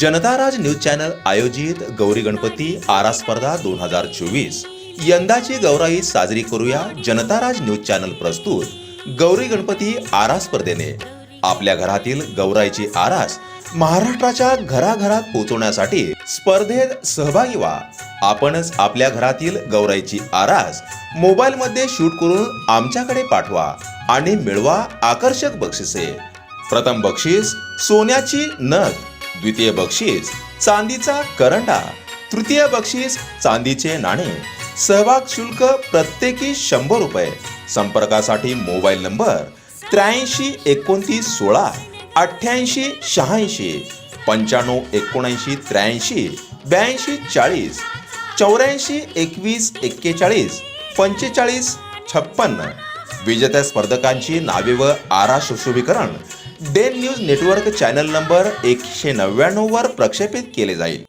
जनता राज news channel आयोजित गौरी गणपती आरा स्पर्धा दोन हजार चोवीस. यंदाची गौराई साजरी करूया जनता राज न्यूज चॅनल प्रस्तुत गौरी गणपती आरा स्पर्धेने. आपल्या घरातील गौराईची आरास महाराष्ट्राच्या घराघरात पोहोचवण्यासाठी स्पर्धेत सहभागी व्हा. आपणच आपल्या घरातील गौराईची आरास मोबाईलमध्ये शूट करून आमच्याकडे पाठवा आणि मिळवा आकर्षक बक्षिसे. प्रथम बक्षीस सोन्याची नग द्वितीय बक्षीस चांदीचा करंडा तृतीय बक्षीस चांदीचे नाणे. सहभाग शुल्क प्रत्येकी शंभर रुपये. संपर्कासाठी मोबाईल नंबर त्र्याऐंशी एकोणतीस सोळा. अठ्ठ्याऐंशी शहाऐंशी पंच्याण्णव एकोणऐंशी त्र्याऐंशी ब्याऐंशी चाळीस चौऱ्याऐंशी एकवीस एक्केचाळीस पंचेचाळीस छप्पन्न. विजेत्या स्पर्धकांची नावे व आरा सुशोभीकरण. Den news network channel number एकशे नव्याण्णववर प्रक्षेपित केले जाईल.